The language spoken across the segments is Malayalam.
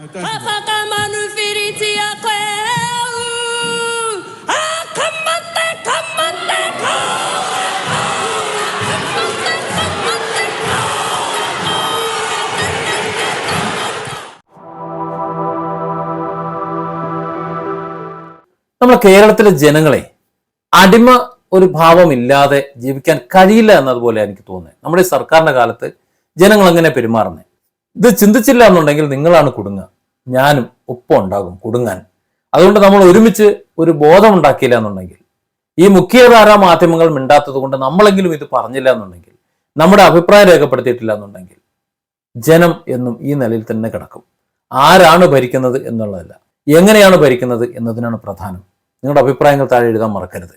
Kamate, നമ്മുടെ കേരളത്തിലെ ജനങ്ങളെ അടിമ ഒരു ഭാവമില്ലാതെ ജീവിക്കാൻ കഴിയില്ല എന്നതുപോലെ എനിക്ക് തോന്നുന്നത്. നമ്മുടെ സർക്കാരിന്റെ കാലത്ത് ജനങ്ങൾ അങ്ങനെ പെരുമാറുന്നത്? ഇത് ചിന്തിച്ചില്ല എന്നുണ്ടെങ്കിൽ നിങ്ങളാണ് കുടുങ്ങുക. ഞാനും ഒപ്പം ഉണ്ടാകും കുടുങ്ങാൻ. അതുകൊണ്ട് നമ്മൾ ഒരുമിച്ച് ഒരു ബോധം ഉണ്ടാക്കിയില്ല എന്നുണ്ടെങ്കിൽ ഈ മുഖ്യധാരാ മാധ്യമങ്ങൾ മിണ്ടാത്തത് കൊണ്ട് നമ്മളെങ്കിലും ഇത് പറഞ്ഞില്ല എന്നുണ്ടെങ്കിൽ നമ്മുടെ അഭിപ്രായം രേഖപ്പെടുത്തിയിട്ടില്ല എന്നുണ്ടെങ്കിൽ ജനം എന്നും ഈ നിലയിൽ തന്നെ കിടക്കും. ആരാണ് ഭരിക്കുന്നത് എന്നുള്ളതല്ല എങ്ങനെയാണ് ഭരിക്കുന്നത് എന്നതിനാണ് പ്രധാനം. നിങ്ങളുടെ അഭിപ്രായങ്ങൾ താഴെ എഴുതാൻ മറക്കരുത്.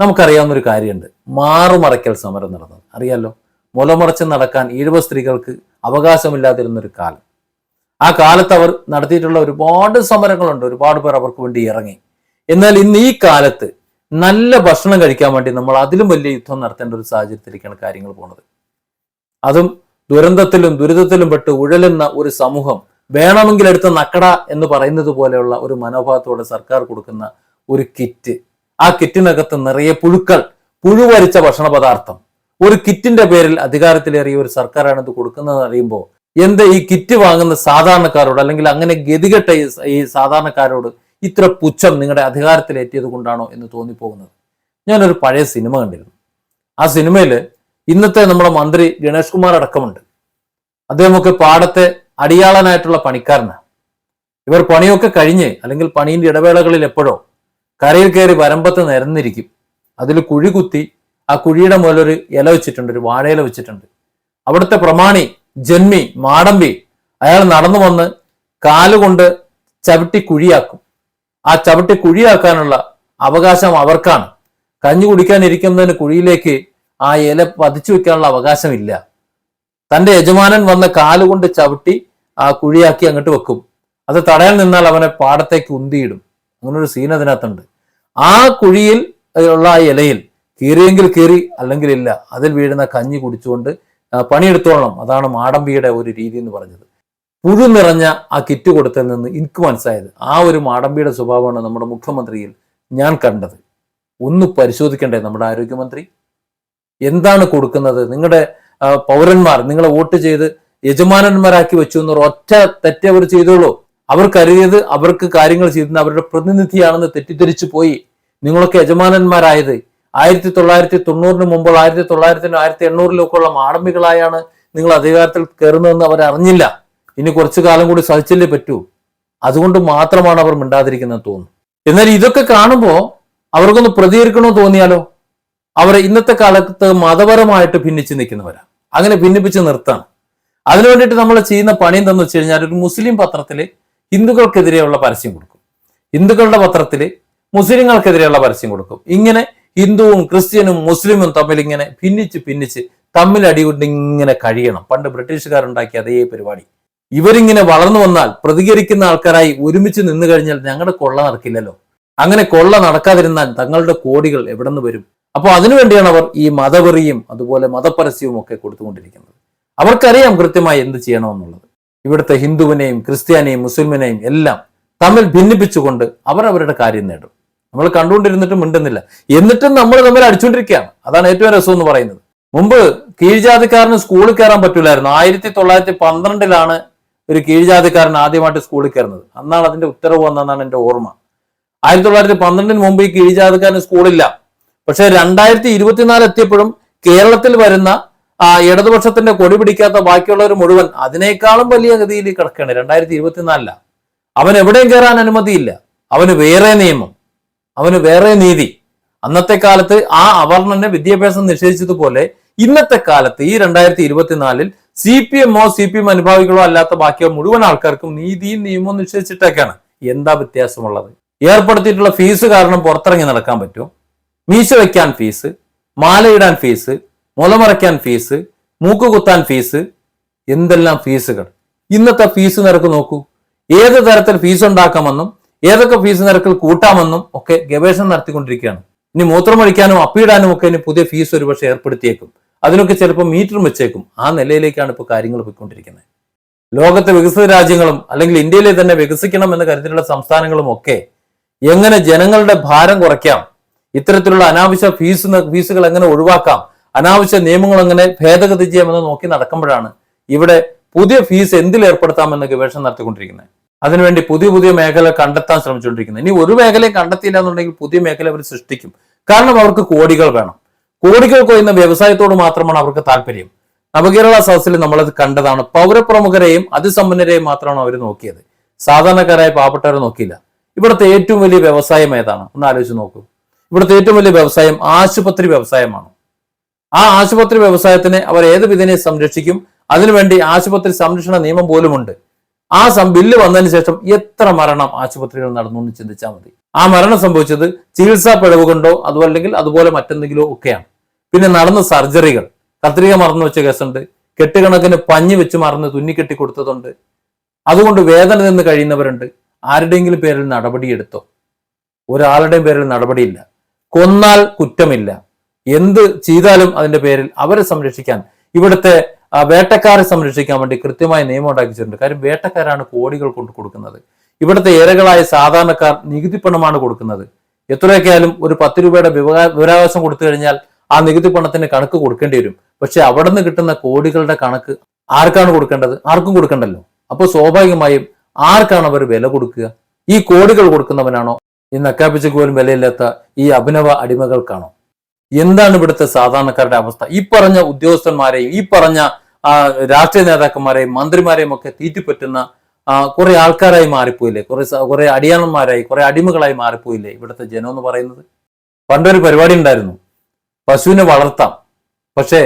നമുക്കറിയാവുന്ന ഒരു കാര്യമുണ്ട് മാറുമറയ്ക്കൽ സമരം നടന്നത്. അറിയാലോ മുലമറച്ച് നടക്കാൻ ഈഴവ സ്ത്രീകൾക്ക് അവകാശമില്ലാതിരുന്നൊരു കാലം. ആ കാലത്ത് അവർ നടത്തിയിട്ടുള്ള ഒരുപാട് സമരങ്ങളുണ്ട്. ഒരുപാട് പേർ അവർക്ക് വേണ്ടി ഇറങ്ങി. എന്നാൽ ഇന്ന് ഈ കാലത്ത് നല്ല ഭക്ഷണം കഴിക്കാൻ വേണ്ടി നമ്മൾ അതിലും വലിയ യുദ്ധം നടത്തേണ്ട ഒരു സാഹചര്യത്തിലേക്കാണ് കാര്യങ്ങൾ പോണത് അതും ദുരന്തത്തിലും ദുരിതത്തിലും പെട്ട് ഉഴലുന്ന ഒരു സമൂഹം വേണമെങ്കിൽ എടുത്ത് നക്കട എന്ന് പറയുന്നത് പോലെയുള്ള ഒരു മനോഭാവത്തോടെ സർക്കാർ കൊടുക്കുന്ന ഒരു കിറ്റ്. ആ കിറ്റിനകത്ത് നിറയെ പുഴുക്കൾ പുഴുവരിച്ച ഭക്ഷണ പദാർത്ഥം ഒരു കിറ്റിന്റെ പേരിൽ അധികാരത്തിലേറിയ ഒരു സർക്കാരാണ് ഇത് കൊടുക്കുന്നത് അറിയുമ്പോൾ എന്ത് ഈ കിറ്റ് വാങ്ങുന്ന സാധാരണക്കാരോട് അല്ലെങ്കിൽ അങ്ങനെ ഗതികെട്ട ഈ- സാധാരണക്കാരോട് ഇത്ര പുച്ഛം നിങ്ങളുടെ അധികാരത്തിലേറ്റിയത് കൊണ്ടാണോ എന്ന് തോന്നിപ്പോകുന്നത്? ഞാനൊരു പഴയ സിനിമ കണ്ടിരുന്നു. ആ സിനിമയിൽ ഇന്നത്തെ നമ്മുടെ മന്ത്രി ഗണേഷ് കുമാർ അടക്കമുണ്ട്. അദ്ദേഹമൊക്കെ പാടത്തെ അടിയാളനായിട്ടുള്ള പണിക്കാരനാണ് ഇവർ പണിയൊക്കെ കഴിഞ്ഞ് അല്ലെങ്കിൽ പണിയിന്റെ ഇടവേളകളിൽ എപ്പോഴോ കരയിൽ കയറി വരമ്പത്ത് നിരന്നിരിക്കും. അതിൽ കുഴി കുത്തി ആ കുഴിയുടെ മുകളിലൊരു ഇല വെച്ചിട്ടുണ്ട് ഒരു വാഴയില വെച്ചിട്ടുണ്ട്. അവിടുത്തെ പ്രമാണി ജന്മി മാടമ്പി അയാൾ നടന്നു വന്ന് കാലുകൊണ്ട് ചവിട്ടി കുഴിയാക്കും. ആ ചവിട്ടി കുഴിയാക്കാനുള്ള അവകാശം അവർക്കാണ്. കഞ്ഞി കുടിക്കാനിരിക്കുന്നതിന് കുഴിയിലേക്ക് ആ ഇല പതിച്ചു വെക്കാനുള്ള അവകാശമില്ല. തന്റെ യജമാനൻ വന്ന കാലുകൊണ്ട് ചവിട്ടി ആ കുഴിയാക്കി അങ്ങോട്ട് വെക്കും. അത് തടയാൻ നിന്നാൽ അവനെ പാടത്തേക്ക് ഉന്തിയിടും. അങ്ങനൊരു സീൻ അതിനകത്തുണ്ട്. ആ കുഴിയിൽ ഉള്ള ആ ഇലയിൽ കീറിയെങ്കിൽ കീറി അല്ലെങ്കിൽ ഇല്ല. അതിൽ വീഴുന്ന കഞ്ഞി കുടിച്ചുകൊണ്ട് പണിയെടുത്തോളണം. അതാണ് മാടമ്പിയുടെ ഒരു രീതി എന്ന് പറഞ്ഞത്. പുഴു നിറഞ്ഞ ആ കിറ്റ് കൊടുത്തതിൽ നിന്ന് എനിക്ക് മനസ്സിലായത് ആ ഒരു മാടമ്പിയുടെ സ്വഭാവമാണ് നമ്മുടെ മുഖ്യമന്ത്രിയിൽ ഞാൻ കണ്ടത്. ഒന്ന് പരിശോധിക്കണ്ടേ നമ്മുടെ ആരോഗ്യമന്ത്രി? എന്താണ് കൊടുക്കുന്നത്? നിങ്ങളുടെ പൗരന്മാർ നിങ്ങളെ വോട്ട് ചെയ്ത് യജമാനന്മാരാക്കി വെച്ചു എന്നൊരു ഒറ്റ തെറ്റ് അവർ ചെയ്തോളൂ. അവർ കരുതിയത് അവർക്ക് കാര്യങ്ങൾ ചെയ്യുന്ന അവരുടെ പ്രതിനിധിയാണെന്ന് തെറ്റിദ്ധരിച്ചു പോയി. നിങ്ങളൊക്കെ യജമാനന്മാരായത് ആയിരത്തി തൊള്ളായിരത്തി തൊണ്ണൂറിന് മുമ്പ് ആയിരത്തി തൊള്ളായിരത്തിനും ആയിരത്തി എണ്ണൂറിലൊക്കെ ഉള്ള മാടമ്പികളായാണ് നിങ്ങൾ അധികാരത്തിൽ കയറുന്നതെന്ന് അവർ അറിഞ്ഞില്ല. ഇനി കുറച്ചു കാലം കൂടി സഹിച്ചല്ലേ പറ്റൂ. അതുകൊണ്ട് മാത്രമാണ് അവർ മിണ്ടാതിരിക്കുന്നത് തോന്നുന്നു. എന്നാൽ ഇതൊക്കെ കാണുമ്പോൾ അവർക്കൊന്ന് പ്രതികരിക്കണമെന്ന് തോന്നിയാലോ? അവർ ഇന്നത്തെ കാലത്ത് മതപരമായിട്ട് ഭിന്നിച്ച് നിൽക്കുന്നവരാ. അങ്ങനെ ഭിന്നിപ്പിച്ച് നിർത്താണ്. അതിനു വേണ്ടിയിട്ട് നമ്മൾ ചെയ്യുന്ന പണി എന്താണെന്ന് വെച്ച് കഴിഞ്ഞാൽ ഒരു മുസ്ലിം പത്രത്തിൽ ഹിന്ദുക്കൾക്കെതിരെയുള്ള പരസ്യം കൊടുക്കും. ഹിന്ദുക്കളുടെ പത്രത്തിൽ മുസ്ലിങ്ങൾക്കെതിരെയുള്ള പരസ്യം കൊടുക്കും. ഇങ്ങനെ ഹിന്ദുവും ക്രിസ്ത്യനും മുസ്ലിമും തമ്മിൽ ഇങ്ങനെ ഭിന്നിച്ച് ഭിന്നിച്ച് തമ്മിൽ അടികൊണ്ട് ഇങ്ങനെ കഴിയണം. പണ്ട് ബ്രിട്ടീഷുകാരുണ്ടാക്കിയ അതേ പരിപാടി. ഇവരിങ്ങനെ വളർന്നു വന്നാൽ പ്രതികരിക്കുന്ന ആൾക്കാരായി ഒരുമിച്ച് നിന്ന് കഴിഞ്ഞാൽ ഞങ്ങളുടെ കൊള്ള നടക്കില്ലല്ലോ. അങ്ങനെ കൊള്ള നടക്കാതിരുന്നാൽ തങ്ങളുടെ കോടികൾ എവിടെ നിന്ന് വരും അപ്പോൾ അതിനുവേണ്ടിയാണ് അവർ ഈ മതവെറിയും അതുപോലെ മതപരസ്യവും ഒക്കെ കൊടുത്തുകൊണ്ടിരിക്കുന്നത്. അവർക്കറിയാം കൃത്യമായി എന്ത് ചെയ്യണമെന്നുള്ളത്. ഇവിടുത്തെ ഹിന്ദുവിനെയും ക്രിസ്ത്യാനെയും മുസ്ലിമിനെയും എല്ലാം തമ്മിൽ ഭിന്നിപ്പിച്ചുകൊണ്ട് അവർ അവരുടെ കാര്യം നേടും. നമ്മൾ കണ്ടുകൊണ്ടിരുന്നിട്ടും മിണ്ടുന്നില്ല. എന്നിട്ടും നമ്മൾ തമ്മിൽ അടിച്ചുകൊണ്ടിരിക്കുകയാണ് അതാണ് ഏറ്റവും രസം എന്ന് പറയുന്നത്. മുമ്പ് കീഴ്ജാതിക്കാരന് സ്കൂളിൽ കയറാൻ പറ്റൂലായിരുന്നു ആയിരത്തി തൊള്ളായിരത്തി പന്ത്രണ്ടിലാണ് ഒരു കീഴ്ജാതിക്കാരൻ ആദ്യമായിട്ട് സ്കൂളിൽ കയറുന്നത്. അന്നാണ് അതിന്റെ ഉത്തരവ് വന്നതെന്നാണ് എന്റെ ഓർമ്മ. ആയിരത്തി തൊള്ളായിരത്തി പന്ത്രണ്ടിന് മുമ്പ് ഈ കീഴ്ജാതിക്കാരന് സ്കൂളില്ല. പക്ഷെ രണ്ടായിരത്തി ഇരുപത്തിനാല് എത്തിയപ്പോഴും കേരളത്തിൽ വരുന്ന ആ ഇടതുപക്ഷത്തിന്റെ കൊടി പിടിക്കാത്ത ബാക്കിയുള്ളവർ മുഴുവൻ അതിനേക്കാളും വലിയ ഗതിയിൽ കിടക്കുകയാണ്. രണ്ടായിരത്തി ഇരുപത്തിനാലില അവൻ എവിടെയും കയറാൻ അനുമതിയില്ല. അവന് വേറെ നിയമം. അവന് വേറെ നീതി. അന്നത്തെ കാലത്ത് ആ അവർണന് വിദ്യാഭ്യാസം നിഷേധിച്ചതുപോലെ ഇന്നത്തെ കാലത്ത് ഈ രണ്ടായിരത്തി ഇരുപത്തിനാലിൽ സി പി എമ്മോ സി പി എം അനുഭാവികളോ അല്ലാത്ത ബാക്കിയോ മുഴുവൻ ആൾക്കാർക്കും നീതിയും നിയമവും നിഷേധിച്ചിട്ടൊക്കെയാണ്. എന്താ വ്യത്യാസമുള്ളത്? ഏർപ്പെടുത്തിയിട്ടുള്ള ഫീസ് കാരണം പുറത്തിറങ്ങി നടക്കാൻ പറ്റും മീശ വയ്ക്കാൻ ഫീസ് മാലയിടാൻ ഫീസ് മുലമറയ്ക്കാൻ ഫീസ് മൂക്ക് കുത്താൻ ഫീസ് എന്തെല്ലാം ഫീസുകൾ? ഇന്നത്തെ ഫീസ് നിരക്ക് നോക്കൂ. ഏത് തരത്തിൽ ഫീസ് ഉണ്ടാക്കാമെന്നും ഏതൊക്കെ ഫീസ് നിരക്കിൽ കൂട്ടാമെന്നും ഒക്കെ ഗവേഷണം നടത്തിക്കൊണ്ടിരിക്കുകയാണ്. ഇനി മൂത്രമൊഴിക്കാനും അപ്പീടാനും ഒക്കെ ഇനി പുതിയ ഫീസ് ഒരുപക്ഷെ ഏർപ്പെടുത്തിയേക്കും. അതിനൊക്കെ ചിലപ്പോൾ മീറ്ററും വെച്ചേക്കും. ആ നിലയിലേക്കാണ് ഇപ്പോൾ കാര്യങ്ങൾ പോയിക്കൊണ്ടിരിക്കുന്നത്. ലോകത്തെ വികസിത രാജ്യങ്ങളും അല്ലെങ്കിൽ ഇന്ത്യയിലെ തന്നെ വികസിക്കണം എന്ന് കരുതിയുള്ള സംസ്ഥാനങ്ങളും ഒക്കെ എങ്ങനെ ജനങ്ങളുടെ ഭാരം കുറയ്ക്കാം? ഇത്തരത്തിലുള്ള അനാവശ്യ ഫീസ് ഫീസുകൾ എങ്ങനെ ഒഴിവാക്കാം? അനാവശ്യ നിയമങ്ങൾ എങ്ങനെ ഭേദഗതി ചെയ്യാമെന്ന് നോക്കി നടക്കുമ്പോഴാണ് ഇവിടെ പുതിയ ഫീസ് എന്തിൽ ഏർപ്പെടുത്താമെന്ന് ഗവേഷണം നടത്തിക്കൊണ്ടിരിക്കുന്നത്. അതിനുവേണ്ടി പുതിയ പുതിയ മേഖല കണ്ടെത്താൻ ശ്രമിച്ചുകൊണ്ടിരിക്കുന്നത് ഇനി ഒരു മേഖലയും കണ്ടെത്തിയില്ല എന്നുണ്ടെങ്കിൽ പുതിയ മേഖല അവർ സൃഷ്ടിക്കും. കാരണം അവർക്ക് കോടികൾ വേണം. കോടികൾ കൊയ്യുന്ന വ്യവസായത്തോട് മാത്രമാണ് അവർക്ക് താല്പര്യം. നവകേരള സദസ്സിൽ നമ്മളത് കണ്ടതാണ്. പൗരപ്രമുഖരെയും അതിസമ്പന്നരെയും മാത്രമാണ് അവർ നോക്കിയത്. സാധാരണക്കാരായ പാവപ്പെട്ടവരെ നോക്കിയില്ല. ഇവിടുത്തെ ഏറ്റവും വലിയ വ്യവസായം ഏതാണ്? ഒന്ന് ആലോചിച്ച് നോക്കൂ. ഇവിടുത്തെ ഏറ്റവും വലിയ വ്യവസായം ആശുപത്രി വ്യവസായമാണ്. ആ ആശുപത്രി വ്യവസായത്തിനെ അവർ ഏത് വിധേനെ സംരക്ഷിക്കും? അതിനുവേണ്ടി ആശുപത്രി സംരക്ഷണ നിയമം പോലുമുണ്ട്. ആ സം ബില്ല് വന്നതിന് ശേഷം എത്ര മരണം ആശുപത്രികൾ നടന്നു എന്ന് ചിന്തിച്ചാൽ മതി. ആ മരണം സംഭവിച്ചത് ചികിത്സാ പിഴവ് കൊണ്ടോ അതും അല്ലെങ്കിൽ അതുപോലെ മറ്റെന്തെങ്കിലോ ഒക്കെയാണ്. പിന്നെ നടന്ന സർജറികൾ. കത്രിക മറന്നു വെച്ച കേസുണ്ട്. കെട്ടുകണക്കിന് പഞ്ഞു വെച്ച് മറന്ന് തുന്നിക്കെട്ടി കൊടുത്തതുണ്ട്. അതുകൊണ്ട് വേദന നിന്ന് കഴിയുന്നവരുണ്ട്. ആരുടെയെങ്കിലും പേരിൽ നടപടിയെടുത്തോ? ഒരാളുടെയും പേരിൽ നടപടിയില്ല. കൊന്നാൽ കുറ്റമില്ല. എന്ത് ചെയ്താലും അതിന്റെ പേരിൽ അവരെ സംരക്ഷിക്കാൻ ഇവിടുത്തെ വേട്ടക്കാരെ സംരക്ഷിക്കാൻ വേണ്ടി കൃത്യമായ നിയമം ഉണ്ടാക്കിച്ചിട്ടുണ്ട് കാര്യം വേട്ടക്കാരാണ് കോടികൾ കൊണ്ട് കൊടുക്കുന്നത്. ഇവിടുത്തെ ഏരകളായ സാധാരണക്കാർ നികുതി പണമാണ് കൊടുക്കുന്നത്. എത്രയൊക്കെയാലും ഒരു പത്ത് രൂപയുടെ വിവരാവകാശം കൊടുത്തു കഴിഞ്ഞാൽ ആ നികുതി പണത്തിന് കണക്ക് കൊടുക്കേണ്ടി വരും. പക്ഷെ അവിടെ നിന്ന് കിട്ടുന്ന കോടികളുടെ കണക്ക് ആർക്കാണ് കൊടുക്കേണ്ടത്? ആർക്കും കൊടുക്കണ്ടല്ലോ. അപ്പോൾ സ്വാഭാവികമായും ആർക്കാണ് അവർ വില കൊടുക്കുക? ഈ കോടികൾ കൊടുക്കുന്നവനാണോ? ഈ നക്കാപ്പിച്ചക്ക് പോലും വിലയില്ലാത്ത ഈ അഭിനവ അടിമകൾക്കാണോ? എന്താണ് ഇവിടുത്തെ സാധാരണക്കാരുടെ അവസ്ഥ? ഈ പറഞ്ഞ ഉദ്യോഗസ്ഥന്മാരെയും ഈ പറഞ്ഞ രാഷ്ട്രീയ നേതാക്കന്മാരെയും മന്ത്രിമാരെയും ഒക്കെ തീറ്റിപ്പറ്റുന്ന കുറെ ആൾക്കാരായി മാറിപ്പോയില്ലേ? കുറെ കുറെ അടിയാളന്മാരായി കുറെ അടിമകളായി മാറിപ്പോയില്ലേ ഇവിടുത്തെ ജനം എന്ന് പറയുന്നത്? പണ്ടൊരു പരിപാടി ഉണ്ടായിരുന്നു. പശുവിനെ വളർത്താം. പക്ഷേ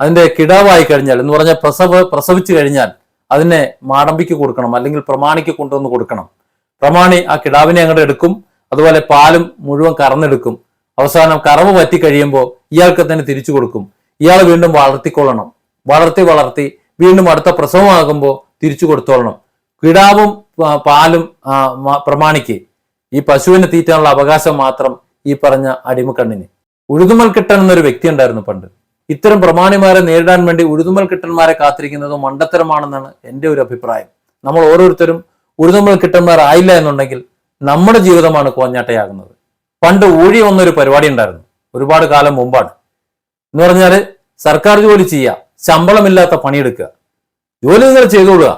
അതിന്റെ കിടാവായി കഴിഞ്ഞാൽ എന്ന് പറഞ്ഞാൽ പ്രസവ പ്രസവിച്ചു കഴിഞ്ഞാൽ അതിനെ മാടമ്പിക്ക് കൊടുക്കണം അല്ലെങ്കിൽ പ്രമാണിക്ക് കൊണ്ടുവന്ന് കൊടുക്കണം. പ്രമാണി ആ കിടാവിനെ അങ്ങോട്ട് എടുക്കും. അതുപോലെ പാലും മുഴുവൻ കറന്നെടുക്കും. അവസാനം കറവ് പറ്റി കഴിയുമ്പോൾ ഇയാൾക്ക് തന്നെ തിരിച്ചു കൊടുക്കും. ഇയാൾ വീണ്ടും വളർത്തിക്കൊള്ളണം. വളർത്തി വളർത്തി വീണ്ടും അടുത്ത പ്രസവമാകുമ്പോൾ തിരിച്ചു കൊടുത്തോളണം. കിടാവും പാലും പ്രമാണിക്ക് ഈ പശുവിനെ തീറ്റാനുള്ള അവകാശം മാത്രം ഈ പറഞ്ഞ അടിമക്കണ്ണിന്. ഉഴുതുമൽ കിട്ടൻ എന്നൊരു വ്യക്തി ഉണ്ടായിരുന്നു പണ്ട്. ഇത്തരം പ്രമാണിമാരെ നേരിടാൻ വേണ്ടി ഉഴുതുമൽ കിട്ടന്മാരെ കാത്തിരിക്കുന്നത് മണ്ടത്തരമാണെന്നാണ് എന്റെ ഒരു അഭിപ്രായം. നമ്മൾ ഓരോരുത്തരും ഉഴുതുമൽ കിട്ടന്മാരായില്ല എന്നുണ്ടെങ്കിൽ നമ്മുടെ ജീവിതമാണ് കോഞ്ഞാട്ടയാകുന്നത്. പണ്ട് ഊഴി വന്നൊരു പരിപാടി ഉണ്ടായിരുന്നു. ഒരുപാട് കാലം മുമ്പാണ്. എന്ന് പറഞ്ഞാൽ സർക്കാർ ജോലി ചെയ്യുക ശമ്പളമില്ലാത്ത പണിയെടുക്കുക. ജോലി നിങ്ങൾ ചെയ്തോളുക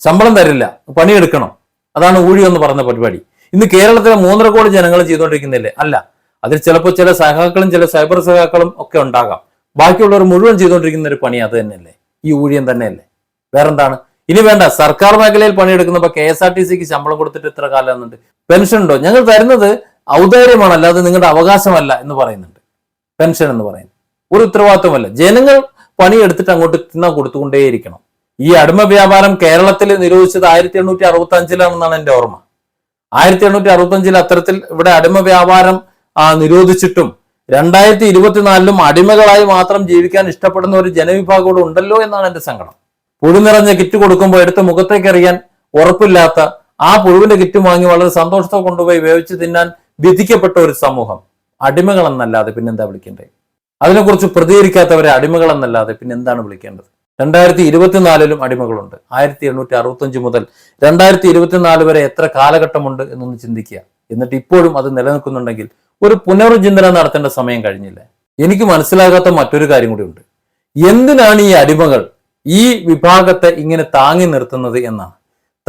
ശമ്പളം തരില്ല പണിയെടുക്കണം. അതാണ് ഊഴി എന്ന് പറഞ്ഞ പരിപാടി. ഇന്ന് കേരളത്തിലെ മൂന്നര കോടി ജനങ്ങൾ ചെയ്തുകൊണ്ടിരിക്കുന്നില്ലേ? അല്ല. അതിൽ ചിലപ്പോൾ ചില സഹാക്കളും ചില സൈബർ സഹാക്കളും ഒക്കെ ഉണ്ടാകാം. ബാക്കിയുള്ളവർ മുഴുവൻ ചെയ്തുകൊണ്ടിരിക്കുന്ന ഒരു പണി അത് തന്നെയല്ലേ? ഈ ഊഴിയം തന്നെയല്ലേ? വേറെന്താണ്? ഇനി വേണ്ട. സർക്കാർ മേഖലയിൽ പണിയെടുക്കുന്നപ്പോ കെ എസ് ആർ ടി സിക്ക് ശമ്പളം കൊടുത്തിട്ട് എത്ര കാലം എന്നുണ്ട് പെൻഷൻ ഉണ്ടോ? ഞങ്ങൾ തരുന്നത് ഔദാര്യമാണ് അല്ലാതെ നിങ്ങളുടെ അവകാശമല്ല എന്ന് പറയുന്നുണ്ട്. പെൻഷൻ എന്ന് പറയുന്നത്. ഒരു ഉത്തരവാദിത്വമല്ല. ജനങ്ങൾ പണിയെടുത്തിട്ട് അങ്ങോട്ട് തിന്നാൻ കൊടുത്തുകൊണ്ടേയിരിക്കണം. ഈ അടിമ വ്യാപാരം കേരളത്തിൽ നിരോധിച്ചത് ആയിരത്തി എണ്ണൂറ്റി അറുപത്തി അഞ്ചിലാണെന്നാണ് എന്റെ ഓർമ്മ. ആയിരത്തി എണ്ണൂറ്റി അറുപത്തി അഞ്ചിൽ അത്തരത്തിൽ ഇവിടെ അടിമ വ്യാപാരം നിരോധിച്ചിട്ടും രണ്ടായിരത്തി ഇരുപത്തിനാലിലും അടിമകളായി മാത്രം ജീവിക്കാൻ ഇഷ്ടപ്പെടുന്ന ഒരു ജനവിഭാഗം കൂടെ ഉണ്ടല്ലോ എന്നാണ് എന്റെ സങ്കടം. പുഴു നിറഞ്ഞ കിറ്റ് കൊടുക്കുമ്പോൾ എടുത്ത് മുഖത്തേക്ക് എറിയാൻ ഉറപ്പില്ലാത്ത ആ പുഴുവിന്റെ കിറ്റ് വാങ്ങി വളരെ സന്തോഷത്തോടെ കൊണ്ടുപോയി വേവിച്ച് തിന്നാൻ വിധിക്കപ്പെട്ട ഒരു സമൂഹം. അടിമകളെന്നല്ലാതെ പിന്നെന്താ വിളിക്കേണ്ടത്? അതിനെക്കുറിച്ച് പ്രതികരിക്കാത്തവരെ അടിമകളെന്നല്ലാതെ പിന്നെ എന്താണ് വിളിക്കേണ്ടത്? രണ്ടായിരത്തി ഇരുപത്തിനാലിലും അടിമകളുണ്ട്. ആയിരത്തി എണ്ണൂറ്റി അറുപത്തഞ്ച് മുതൽ രണ്ടായിരത്തി ഇരുപത്തിനാല് വരെ എത്ര കാലഘട്ടമുണ്ട് എന്നൊന്ന് ചിന്തിക്കുക. എന്നിട്ട് ഇപ്പോഴും അത് നിലനിൽക്കുന്നുണ്ടെങ്കിൽ ഒരു പുനർചിന്തനം നടത്തേണ്ട സമയം കഴിഞ്ഞില്ല. എനിക്ക് മനസ്സിലാകാത്ത മറ്റൊരു കാര്യം കൂടിയുണ്ട് എന്തിനാണ് ഈ അടിമകൾ ഈ വിഭാഗത്തെ ഇങ്ങനെ താങ്ങി നിർത്തുന്നത് എന്നാണ്?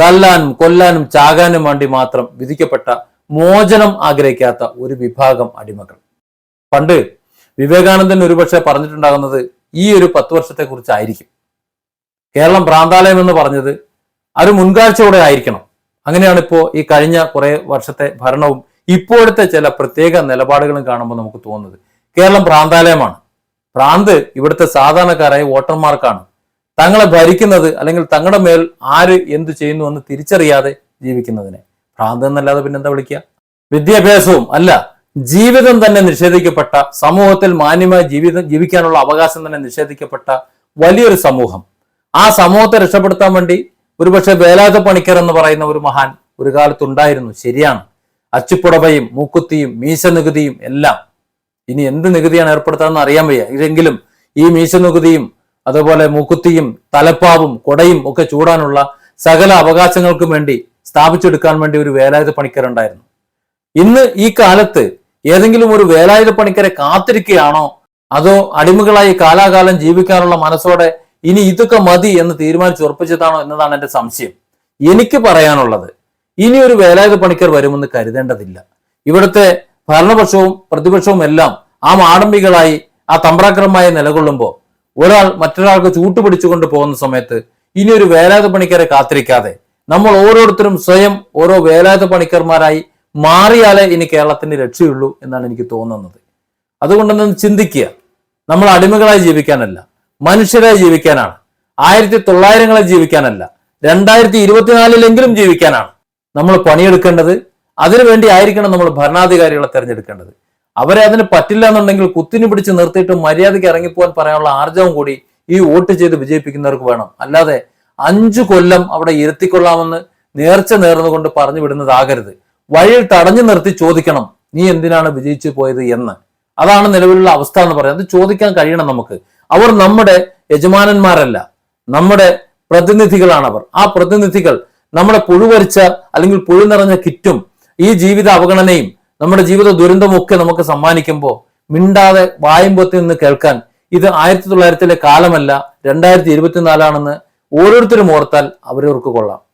തല്ലാനും കൊല്ലാനും ചാകാനും വേണ്ടി മാത്രം വിധിക്കപ്പെട്ട മോചനം ആഗ്രഹിക്കാത്ത ഒരു വിഭാഗം അടിമകൾ. പണ്ട് വിവേകാനന്ദൻ ഒരുപക്ഷെ പറഞ്ഞിട്ടുണ്ടാകുന്നത് ഈ ഒരു പത്ത് വർഷത്തെ കുറിച്ചായിരിക്കും കേരളം ഭ്രാന്താലയം എന്ന് പറഞ്ഞത് അത് മുൻകാഴ്ചയോടെ ആയിരിക്കണം. അങ്ങനെയാണ് ഇപ്പോൾ ഈ കഴിഞ്ഞ കുറെ വർഷത്തെ ഭരണവും ഇപ്പോഴത്തെ ചില പ്രത്യേക നിലപാടുകളും കാണുമ്പോൾ നമുക്ക് തോന്നുന്നത്. കേരളം ഭ്രാന്താലയമാണ്. ഭ്രാന്ത് ഇവിടുത്തെ സാധാരണക്കാരായ വോട്ടർമാർക്കാണ്. തങ്ങളെ ഭരിക്കുന്നത് അല്ലെങ്കിൽ തങ്ങളുടെ മേൽ ആര് എന്ത് ചെയ്യുന്നു എന്ന് തിരിച്ചറിയാതെ ജീവിക്കുന്നതിനെ. ഭ്രാന്ത് എന്നല്ലാതെ പിന്നെന്താ വിളിക്കുക? വിദ്യാഭ്യാസവും അല്ല ജീവിതം തന്നെ നിഷേധിക്കപ്പെട്ട സമൂഹത്തിൽ മാന്യമായ ജീവിതം ജീവിക്കാനുള്ള അവകാശം തന്നെ നിഷേധിക്കപ്പെട്ട വലിയൊരു സമൂഹം. ആ സമൂഹത്തെ രക്ഷപ്പെടുത്താൻ വേണ്ടി ഒരുപക്ഷെ വേലാത പണിക്കർ എന്ന് പറയുന്ന ഒരു മഹാൻ ഒരു കാലത്തുണ്ടായിരുന്നു. ശരിയാണ്. അച്ചുപുടവയും മൂക്കുത്തിയും മീശ നികുതിയും എല്ലാം. ഇനി എന്ത് നികുതിയാണ് ഏർപ്പെടുത്താന്ന് അറിയാൻ വയ്യ. ഇതെങ്കിലും ഈ മീശ നികുതിയും അതുപോലെ മൂക്കുത്തിയും തലപ്പാവും കൊടയും ഒക്കെ ചൂടാനുള്ള സകല അവകാശങ്ങൾക്കും വേണ്ടി സ്ഥാപിച്ചെടുക്കാൻ വേണ്ടി ഒരു വേലായുധ പണിക്കരുണ്ടായിരുന്നു. ഇന്ന് ഈ കാലത്ത് ഏതെങ്കിലും ഒരു വേലായുധ പണിക്കരെ കാത്തിരിക്കുകയാണോ? അതോ അടിമകളായി കാലാകാലം ജീവിക്കാനുള്ള മനസ്സോടെ ഇനി ഇതൊക്കെ മതി എന്ന് തീരുമാനിച്ച് ഉറപ്പിച്ചതാണോ എന്നതാണ് എന്റെ സംശയം. എനിക്ക് പറയാനുള്ളത് ഇനി ഒരു വേലായുധ പണിക്കർ വരുമെന്ന് കരുതേണ്ടതില്ല. ഇവിടുത്തെ ഭരണപക്ഷവും പ്രതിപക്ഷവും എല്ലാം ആ മാടമ്പികളായി ആ തമ്പ്രാക്രമമായി നിലകൊള്ളുമ്പോൾ ഒരാൾ മറ്റൊരാൾക്ക് ചൂട്ടുപിടിച്ചുകൊണ്ട് പോകുന്ന സമയത്ത് ഇനി ഒരു വേലായുധ പണിക്കരെ കാത്തിരിക്കാതെ നമ്മൾ ഓരോരുത്തരും സ്വയം ഓരോ വേലായുധ പണിക്കർമാരായി മാറിയാലേ ഇനി കേരളത്തിന് രക്ഷയുള്ളൂ എന്നാണ് എനിക്ക് തോന്നുന്നത്. അതുകൊണ്ടൊന്ന് ചിന്തിക്കുക. നമ്മൾ അടിമകളായി ജീവിക്കാനല്ല മനുഷ്യരായി ജീവിക്കാനാണ്. ആയിരത്തി തൊള്ളായിരങ്ങളെ ജീവിക്കാനല്ല രണ്ടായിരത്തി ഇരുപത്തിനാലിലെങ്കിലും ജീവിക്കാനാണ് നമ്മൾ പണിയെടുക്കേണ്ടത്. അതിനുവേണ്ടി ആയിരിക്കണം നമ്മൾ ഭരണാധികാരികളെ തിരഞ്ഞെടുക്കേണ്ടത്. അവരെ അതിന് പറ്റില്ല എന്നുണ്ടെങ്കിൽ കുത്തിനു പിടിച്ച് നിർത്തിയിട്ട് മര്യാദയ്ക്ക് ഇറങ്ങിപ്പോകാൻ പറയാനുള്ള ആർജവം കൂടി ഈ വോട്ട് ചെയ്ത് വിജയിപ്പിക്കുന്നവർക്ക് വേണം. അല്ലാതെ അഞ്ചു കൊല്ലം അവിടെ ഇരുത്തിക്കൊള്ളാമെന്ന് നേർച്ച നേർന്നുകൊണ്ട് പറഞ്ഞു വിടുന്നതാകരുത്. വഴിയിൽ തടഞ്ഞു നിർത്തി ചോദിക്കണം നീ എന്തിനാണ് വിജയിച്ചു പോയത് എന്ന്? അതാണ് നിലവിലുള്ള അവസ്ഥ എന്ന് പറയുന്നത് ചോദിക്കാൻ കഴിയണം നമുക്ക്. അവർ നമ്മുടെ യജമാനന്മാരല്ല നമ്മുടെ പ്രതിനിധികളാണ് അവർ ആ പ്രതിനിധികൾ നമ്മുടെ പുഴുവരിച്ച അല്ലെങ്കിൽ പുഴു നിറഞ്ഞ കിറ്റും ഈ ജീവിത അവഗണനയും നമ്മുടെ ജീവിത ദുരന്തവും ഒക്കെ നമുക്ക് സമ്മാനിക്കുമ്പോൾ മിണ്ടാതെ വായുമ്പത്തിൽ നിന്ന് കേൾക്കാൻ ഇത് ആയിരത്തി തൊള്ളായിരത്തിലെ കാലമല്ല രണ്ടായിരത്തി ഇരുപത്തിനാലാണെന്ന് ഓരോരുത്തരും ഓർത്താൽ അവരവർക്ക് കൊള്ളാം.